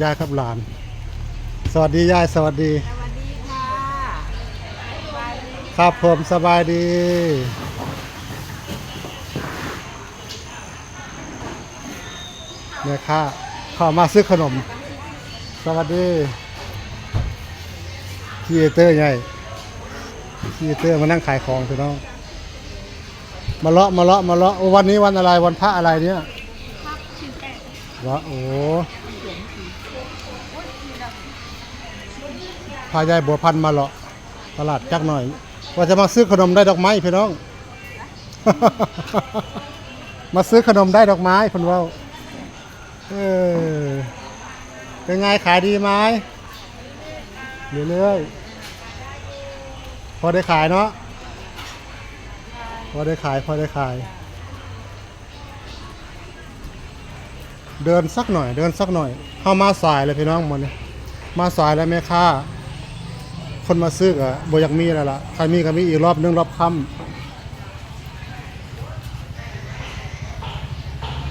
ยายกับหลาน สวัสดียายสวัสดี สวัสดีค่ะสวัสดีครับผมสบายดี เนี่ยค่ะเข้ามาซื้อขนม สวัสดีคีเตอร์ไงคีเตอร์มานั่งขายของพี่น้อง มาเลาะมาเลาะมาเลาะโอ้วันนี้วันอะไรวันพระอะไรเนี่ยพักชิมแปะวะโอ้พายายบัวพันมาเลาะตลาดจักหน่อย ว่าจะมาซื้อขนมได้ดอกไม้พี่น้อง มาซื้อขนมได้ดอกไม้เพิ่นเว่าเออเป็นไงขายดีไหมเรื่อยๆพอได้ขายเนาะพอได้ขายพอได้ขาย เดินสักหน่อย เดินสักหน่อยเข้ามาสายเลยพี่น้องหมดเนี่ยมาสายแล้วแม่ค้าคนมาซื้ออะบอยากมีแล้วล่ะใครมีก็มีอีกรอบนึงรอบค่ำ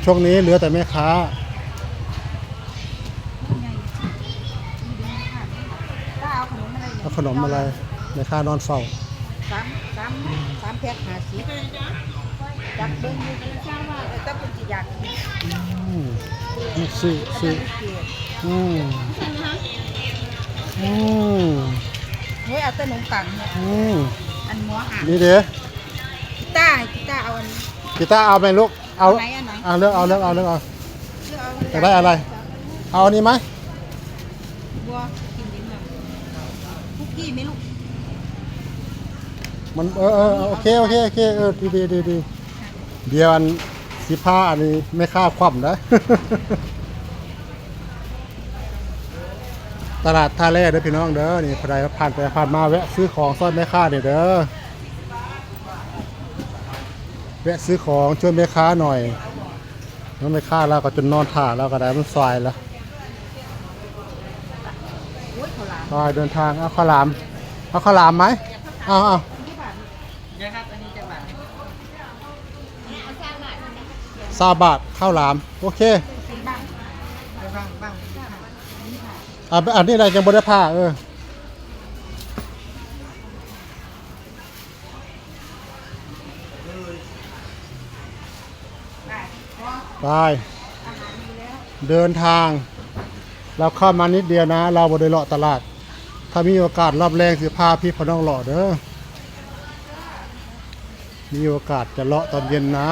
ช่วงนี้เหลือแต่แม่ค้าก็เอาขนมอะไรแม่ค้านอนเฝ้าสามสามสามแพ็คหาสิจักเบิ้งดูเช้าว่าเออถ้าเป็นสิอยากกิน อืม ซื้อก็ซื้อจะเกลียดอืมอืมเฮ้ยเอาแต่ขนมปังเนี่ยอืมอันหมัวห่างนี่เด้อกีตาร์กีตาร์เอาอันกีตาร์เอาไหมลูกเอาไหนอันไหน เอาเลือกเอาเลือกเอาเลือกเอาเลือกเอาจะได้อะไร เอาอันนี้ไหมบัวกินดิ้งหน่อยคุกกี้ไหมลูกมันเออเออเออโอเคโอเคโอเคเออดีดีดีดีเดี๋ยวอันสิผ้าอันนี้ไม่ค่าคว่ำนะ ตลาดท่าแร่เด้อพี่น้องเด้อนี่ใครผ่านไปผ่านมาแวะซื้อของซ่อนแม่ค้าเนี่ยเด้อแวะซื้อของช่วยแม่ค้าหน่อยน้องแม่ค้าเราก็จนนอนถ่าเราก็ได้มันซอยแล้วโอ้ยเขาหลามซอยเดินทางเอาข้าวหลามเอาข้าวหลามไหมเอาเอาซาทนะครับอันนี้จะบาทซาบาทข้าวหลามโอเคบ้างบ้าง อะอันนี้อะไรยังบได้ผ้าเออไปเดินทาง เราเข้ามานิดเดียวนะ เราบไดเลาะตลาด ถ้ามีโอกาสรอบแรงสิพาพี่พอน้องเลาะเด้อมีโอกาสจะเลาะตอนเย็นนะ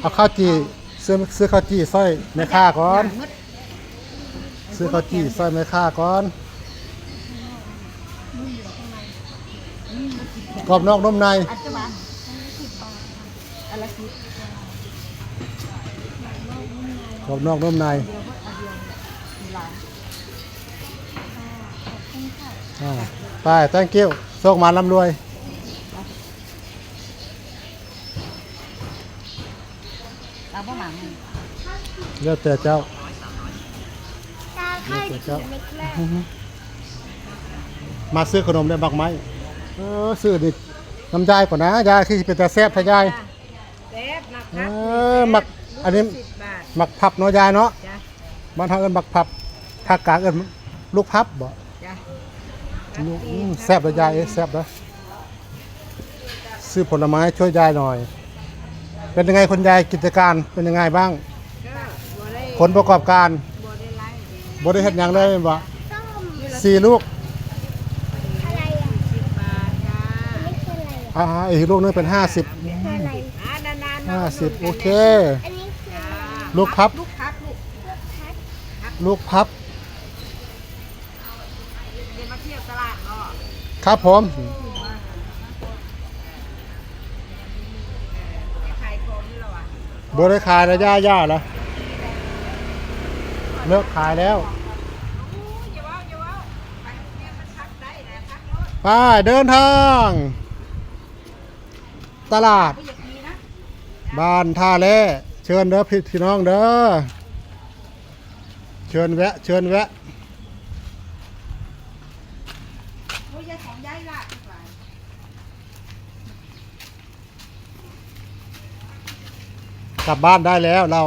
เอาข้าวจีซื้อซื้อข้าวจีสร้อยแม่ค้าก่อน ซื้อข้าวจีสร้อยแม่ค้าก่อนกรอบนอกนุ่มในอันจะมาอันละสิบกรอบนอกนุ่มในเดียวก็อันเดียวมีหลานอ่าไป thank you โชคมาร่ำรวย เอาพ่อหมังเลือกแต่เจ้า ตาไข่ขีดเล็กแรกมาซื้อขนมได้บักไหมเออซื้อนี่น้ำยายก่อนนะยายคือเป็นแต่แซ่บทายายเด็บนะคเอรับอหมักอันนี้ สิบบาทหมักพับเนาะยายเนาะจ้ะบ้านทางเอิ้นหมักพับภาคกลางเอิ้นลูกพับบ่จ้ะลูกอืมแซ่บเลยยายเอ้ยแซ่บนะซื้อผลไม้ช่วยยายหน่อย เป็นยังไงคุณยายกิจการเป็นยังไงบ้างก็บัวได้ผลประกอบการบัวได้ไล่บ่ได้เฮ็ดหยังเลยบ่ส้มสี่ลูกอะไรอะสิบบาทจ้าไม่คืออะไรอะอ่าอีกลูกนึงเป็น 50 คืออะไรอ่านานๆ50 โอเค อันนี้คือจ้าลูกพับ ลูกพับลูกลูกพัดลูกพับเดี๋ยวมาเที่ยวตลาดเนาะครับผม จะขายของนี่เหรอวะ บริขายแล้วย่าย่าแล้วเลิกขายแล้วไปเดินทาง ตลาด บ้านท่าแร่เชิญเด้อพี่พี่น้องเด้อเชิญแวะ เชิญแวะ โอ้ยยายของยายละดี กลับบ้านได้แล้วเรา